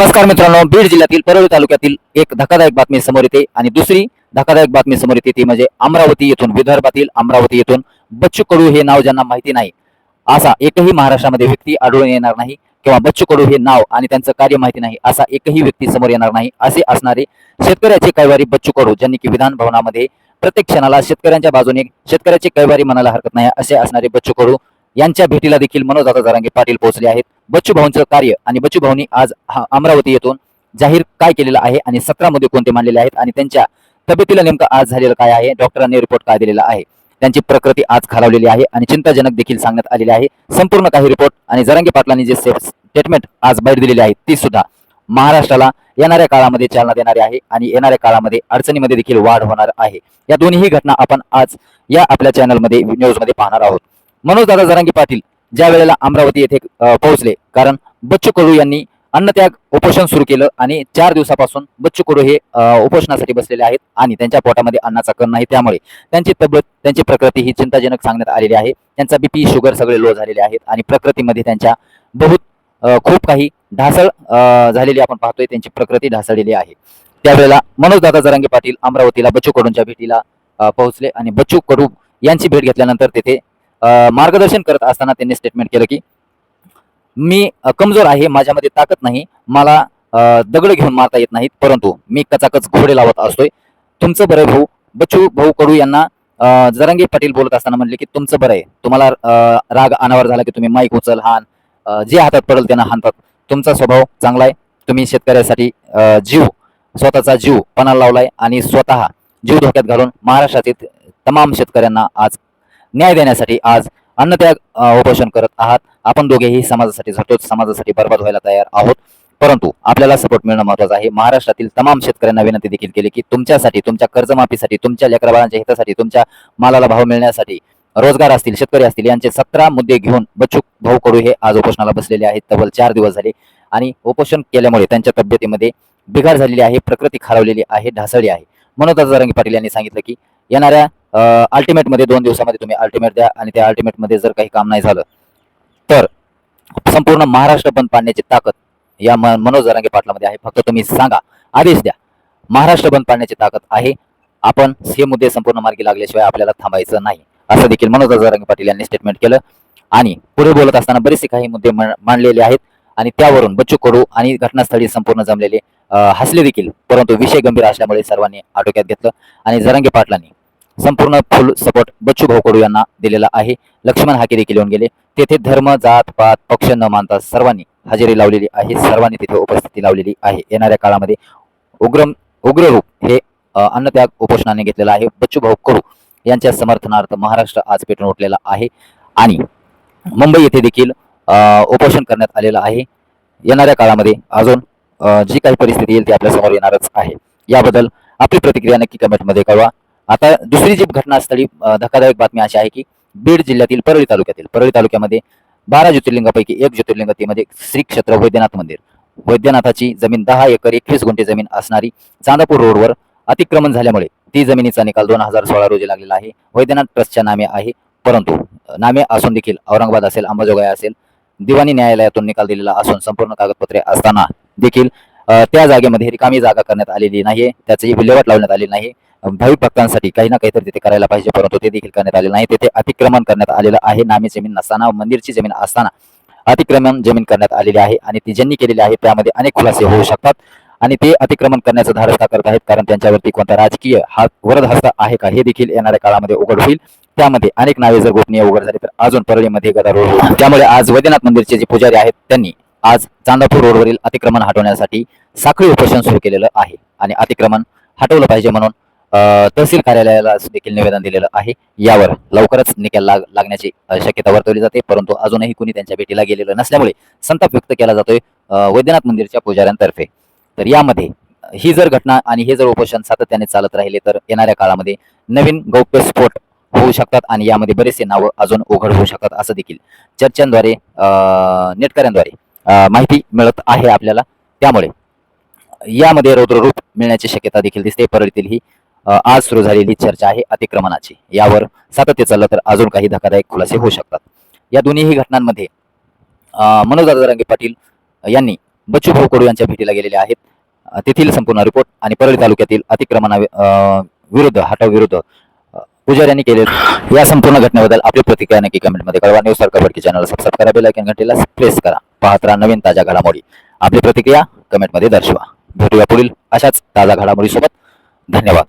नमस्कार मित्रांनो बीड जिल्ह्यातील परळी तालुक्यातील एक धक्कादायक बातमी समोर येते आणि दुसरी धक्कादायक बातमी समोर येते ती म्हणजे अमरावती येथून विदर्भातील अमरावती येथून बच्चू कडू हे नाव ज्यांना माहिती नाही असा एकही महाराष्ट्रामध्ये व्यक्ती आढळून येणार नाही किंवा बच्चू कडू हे नाव आणि त्यांचं कार्य माहिती नाही असा एकही व्यक्ती समोर येणार नाही असे असणारे शेतकऱ्याचे कैवारी बच्चू कडू ज्यांनी की विधान भवनामध्ये प्रत्येक क्षणाला शेतकऱ्यांच्या बाजूने शेतकऱ्याचे कैवारी म्हणायला हरकत नाही असे असणारे बच्चू कडू यांच्या भेटीला देखील मनोजदादा जरांगे पाटील पोहोचले आहेत. बच्चू भाऊंचं कार्य आणि बच्चू भाऊंनी आज हा अमरावती येथून जाहीर काय केलेलं आहे आणि सतरा मुद्दे कोणते मांडलेले आहेत आणि त्यांच्या तब्येतीला नेमकं आज झालेलं काय आहे डॉक्टरांनी रिपोर्ट काय दिलेला आहे त्यांची प्रकृती आज खालावलेली आहे आणि चिंताजनक देखील सांगण्यात आलेली आहे. संपूर्ण काही रिपोर्ट आणि जरांगे पाटलांनी जे स्टेटमेंट आज बाहेर दिलेली आहे ती सुद्धा महाराष्ट्राला येणाऱ्या काळामध्ये चालना देणारी आहे आणि येणाऱ्या काळामध्ये अडचणीमध्ये देखील वाढ होणार आहे. या दोन्ही घटना आपण आज या आपल्या चॅनलमध्ये न्यूजमध्ये पाहणार आहोत. मनोज दादा जरांगी पाटील ज्या वेळेला अमरावती येथे पोहोचले. कारण बच्चू कडू यांनी अन्नत्याग उपोषण सुरू केलं आणि चार दिवसापासून बच्चू कडू हे उपोषणासाठी बसलेले आहेत आणि त्यांच्या पोटामध्ये अन्नाचा कण नाही. त्यामुळे त्यांची तब्येत त्यांची प्रकृती ही चिंताजनक सांगण्यात आलेली आहे. त्यांचा बीपी शुगर सगळे लो झालेले आहेत आणि प्रकृतीमध्ये त्यांच्या बहुत खूप काही ढासळ झालेली आपण पाहतोय. त्यांची प्रकृती ढासळलेली आहे. त्यावेळेला मनोजदादा जरांगी जरांगे पाटील अमरावतीला बच्चू कडूंच्या भेटीला पोहोचले आणि बच्चू कडू यांची भेट घेतल्यानंतर तेथे मार्गदर्शन करत असताना त्यांनी स्टेटमेंट केलं की मी कमजोर आहे माझ्यामध्ये ताकद नाही मला दगड घेऊन मारता येत नाहीत परंतु मी कचाकच घोडे लावत असतोय. तुमचं बरं भाऊ बच्चू भाऊ कडू यांना जरंगी पाटील बोलत असताना म्हणले की तुमचं बरं आहे. तुम्हाला राग अनावर झाला की तुम्ही माईक उचल हान जे हातात पडेल त्यांना हानतात. तुमचा स्वभाव चांगला आहे. तुम्ही शेतकऱ्यासाठी जीव स्वतःचा जीव पणाला लावलाय आणि स्वतः जीव धोक्यात घालून महाराष्ट्रातील तमाम शेतकऱ्यांना आज न्याय देण्यासाठी आज अन्नत्याग उपोषण करत आहात. आपण दोघेही समाजासाठी झटतो समाजासाठी बर्बाद व्हायला तयार आहोत. परंतु आपल्याला सपोर्ट मिळणं महत्वाचं आहे. महाराष्ट्रातील तमाम शेतकऱ्यांना विनंती देखील केली की तुमच्यासाठी तुमच्या कर्जमाफीसाठी तुमच्या लेकराबाळांच्या हितासाठी तुमच्या मालाला भाव मिळण्यासाठी रोजगार असतील शेतकरी असतील यांचे सतरा मुद्दे घेऊन बचूक भाऊ कडू हे आज उपोषणाला बसलेले आहेत. तब्बल चार दिवस झाले आणि उपोषण केल्यामुळे त्यांच्या तब्येतीमध्ये बिघाड झालेली आहे प्रकृती खालावलेली आहे ढासळली आहे. मनोज जरांगी पाटील यांनी सांगितलं की येणाऱ्या अल्टिमेटमध्ये दोन दिवसामध्ये तुम्ही अल्टिमेट द्या आणि त्या अल्टिमेटमध्ये जर काही काम नाही झालं तर संपूर्ण महाराष्ट्र बंद पाडण्याची ताकद या म- मनोज जरांगे पाटलामध्ये आहे. फक्त तुम्ही सांगा आदेश द्या. महाराष्ट्र बंद पाडण्याची ताकद आहे. आपण हे मुद्दे संपूर्ण मार्गी लागल्याशिवाय आपल्याला थांबायचं नाही. असं देखील मनोज जरांगे पाटील यांनी स्टेटमेंट केलं. आणि पुढे बोलत असताना बरेचसे काही मुद्दे मांडलेले आहेत. आणि त्यावरून बच्चू कडू आणि घटनास्थळी संपूर्ण जमलेले हसले देखील. परंतु विषय गंभीर असल्यामुळे सर्वांनी आटोक्यात घेतलं. आणि जरांगे पाटलांनी संपूर्ण फुल सपोर्ट बच्चू भाऊ कडू यांना दिलेला आहे. लक्ष्मण हाके देखील येऊन गेले. तेथे धर्म जात पात पक्ष न मानता सर्वांनी हजेरी लावलेली आहे. सर्वांनी तिथे उपस्थिती लावलेली आहे. येणाऱ्या काळामध्ये उग्र उग्र रूप हे अन्नत्याग उपोषणाने घेतलेलं आहे. बच्चू भाऊ कडू यांच्या समर्थनार्थ महाराष्ट्र आज पेटून उठलेला आहे. आणि मुंबई येथे देखील उपोषण करण्यात आलेलं आहे. येणाऱ्या काळामध्ये अजून जी काही परिस्थिती येईल ती आपल्यासमोर येणारच आहे. याबद्दल आपली प्रतिक्रिया नक्की कमेंटमध्ये कळवा. आता दुसरी जी घटनास्थळी धक्कादायक बातमी अशी आहे की बीड जिल्ह्यातील परळी तालुक्यातील परळी तालुक्यामध्ये बारा ज्योतिर्लिंगापैकी एक ज्योतिर्लिंग ती म्हणजे श्री क्षेत्र वैद्यनाथ मंदिर. वैद्यनाथाची जमीन दहा एकर एकवीस गुंठे जमीन असणारी चांदापूर रोडवर अतिक्रमण झाल्यामुळे ती जमिनीचा निकाल दोन हजार सोळा रोजी लागलेला आहे. वैद्यनाथ ट्रस्टच्या नामे आहे परंतु नामे असून देखील औरंगाबाद असेल अंबाजोगाई असेल दिवाणी न्यायालयातून निकाल दिलेला असून संपूर्ण कागदपत्रे असताना देखील त्या जागेमध्ये रिकामी जागा करण्यात आलेली नाही त्याची विल्हेवाट लावण्यात आलेली नाही भाविक भक्तांसाठी काही ना काहीतरी तिथे करायला पाहिजे परंतु ते देखील करण्यात आले नाही. तेथे अतिक्रमण करण्यात आलेलं आहे. नामी जमीन नसताना मंदिरची जमीन असताना अतिक्रमण जमीन करण्यात आलेली आहे आणि ती ज्यांनी केलेली आहे त्यामध्ये अनेक खुलासे होऊ शकतात. आणि ते अतिक्रमण करण्याचा धाडस करत आहेत कारण त्यांच्यावरती कोणता राजकीय हा वरद हस्त आहे का हे देखील येणाऱ्या काळामध्ये उघड होईल. त्यामध्ये अनेक नावे जर गोपनीय उघड झाली तर अजून परळीमध्ये गदारोळ होईल. त्यामुळे आज वैद्यनाथ मंदिरचे जे पुजारी आहेत त्यांनी आज चांदापूर रोडवरील अतिक्रमण हटवण्यासाठी साखळी उपोषण सुरू केलेलं आहे आणि अतिक्रमण हटवलं पाहिजे म्हणून तहसील कार्यालयाला देखील निवेदन दिलेलं आहे. यावर लवकरच निकाल लाग लागण्याची शक्यता वर्तवली जाते. परंतु अजूनही कुणी त्यांच्या भेटीला गेलेलं नसल्यामुळे संताप व्यक्त केला जातोय वैद्यनाथ मंदिरच्या पुजाऱ्यांतर्फे. तर यामध्ये ही जर घटना आणि हे जर उपोषण सातत्याने चालत राहिले तर येणाऱ्या काळामध्ये नवीन गौप्यस्फोट होऊ शकतात आणि यामध्ये बरेचसे नावं अजून उघड होऊ शकतात असं देखील चर्चांद्वारे नेटकऱ्यांद्वारे माहिती मिळत आहे आपल्याला. त्यामुळे यामध्ये रौद्ररूप मिळण्याची शक्यता देखील दिसते. परळीतील ही आज सुरू झालेली चर्चा आहे अतिक्रमणाची. यावर सातत्य चाललं तर अजून काही धक्कादायक खुलासे होऊ शकतात. या दोन्हीही घटनांमध्ये मनोज दादा रंगे पाटील यांनी बच्चू भाऊ कडू यांच्या भेटीला गेलेले आहेत. तेथील संपूर्ण रिपोर्ट आणि परळी तालुक्यातील अतिक्रमणा विरुद्ध हटाव विरुद्ध अ, पुजाऱ्यांनी केले या संपूर्ण घटनेबद्दल आपली प्रतिक्रिया नक्की कमेंटमध्ये कळवा. न्यूज सरकार भरकी चॅनल सबस्क्राईब करा बेल आयकन घंटेला प्रेस करा. पाहत राहा नवीन ताज्या घडामोडी. आपली प्रतिक्रिया कमेंटमध्ये दर्शवा. भेटूया पुढील अशाच ताज्या घडामोडीसोबत. धन्यवाद.